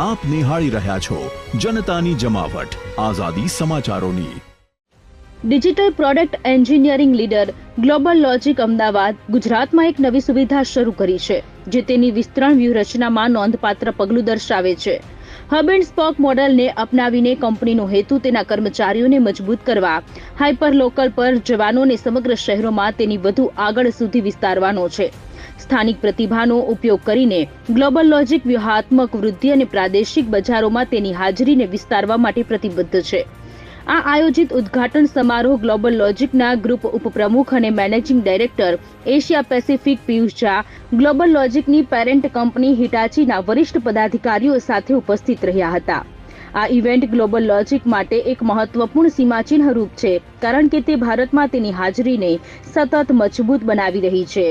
આપ નિહાળી રહ્યા છો જનતાની જમાવટ આઝાદી સમાચારોની digital product engineering leader GlobalLogic Ahmedabad ગુજરાતમાં એક નવી સુવિધા શરૂ કરી છે જે તેની વિસ્તરણ વ્યૂહરચનામાં નોંધપાત્ર પગલું દર્શાવે છે હબ એન્ડ સ્પોક મોડલને અપનાવીને કંપનીનો હેતુ તેના કર્મચારીઓને મજબૂત કરવા હાઇપર લોકલ પર જવાનોને સમગ્ર શહેરોમાં તેની વધુ આગળ સુધી વિસ્તારવાનો છે સ્થાનિક પ્રતિભાનો ઉપયોગ કરીને ગ્લોબલ લોજિક વ્યૂહાત્મક વૃદ્ધિ અને પ્રાદેશિક બજારોમાં તેની હાજરીને વિસ્તારવા માટે પ્રતિબદ્ધ છે આ આયોજિત ઉદ્ઘાટન સમારોહ ગ્લોબલ લોજિકના ગ્રુપ ઉપપ્રમુખ અને managing director Asia Pacific Piyush Jha ગ્લોબલ લોજિકની પેરેન્ટ કંપની હિટાચીના વરિષ્ઠ પદાધિકારીઓ સાથે ઉપસ્થિત રહ્યા હતા આ ઇવેન્ટ ગ્લોબલ લોજિક માટે એક મહત્વપૂર્ણ સીમાચિહ્ન રૂપ છે કારણ કે તે ભારતમાં તેની હાજરીને સતત મજબૂત બનાવી રહી છે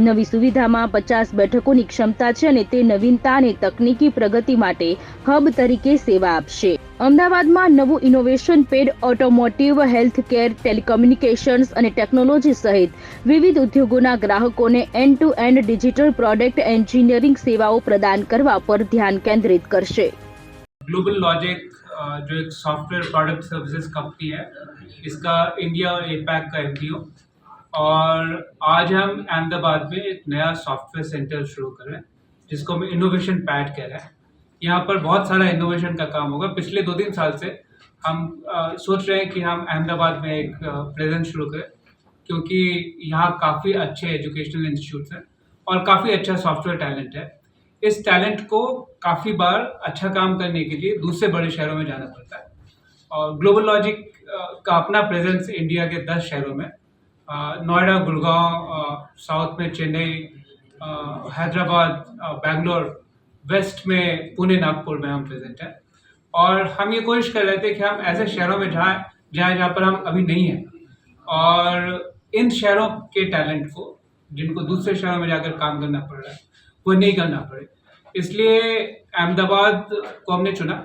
નવી સુવિધામાં પચાસ બેઠકોની ક્ષમતા છે અને તે નવીનતા અને તકનીકી પ્રગતિ માટે હબ તરીકે સેવા આપશે અમદાવાદમાં નવું innovation pad automotive health care telecommunications અને ટેકનોલોજી સહિત વિવિધ ઉદ્યોગોના ગ્રાહકોને end to end digital product engineering સેવાઓ પ્રદાન કરવા પર ધ્યાન કેન્દ્રિત કરશે ગ્લોબલ लॉजिक जो एक सॉफ्टवेयर प्रोडक्ट सर्विसेज कंपनी है इसका इंडिया एपैक का एफ और आज हम अहमदाबाद में एक नया सॉफ्टवेयर सेंटर शुरू कर रहे हैं जिसको हम इनोवेशन पैड कह रहे हैं यहाँ पर बहुत सारा इनोवेशन का काम होगा पिछले दो तीन साल से हम आ, सोच रहे हैं कि हम अहमदाबाद में एक प्रेजेंस शुरू करें क्योंकि यहाँ काफ़ी अच्छे एजुकेशनल इंस्टीट्यूट हैं और काफ़ी अच्छा सॉफ्टवेयर टैलेंट है इस टैलेंट को काफ़ी बार अच्छा काम करने के लिए दूसरे बड़े शहरों में जाना पड़ता है और ग्लोबल लॉजिक का अपना प्रेजेंस इंडिया के दस शहरों में नोएडा गुड़गांव साउथ में चेन्नई हैदराबाद बेंगलोर वेस्ट में पुणे नागपुर में हम प्रेजेंट हैं और हम ये कोशिश कर रहे थे कि हम ऐसे शहरों में जहाँ जहाँ जहाँ पर हम अभी नहीं हैं और इन शहरों के टैलेंट को जिनको दूसरे शहरों में जाकर काम करना पड़ रहा है वो नहीं करना पड़े इसलिए अहमदाबाद को हमने चुना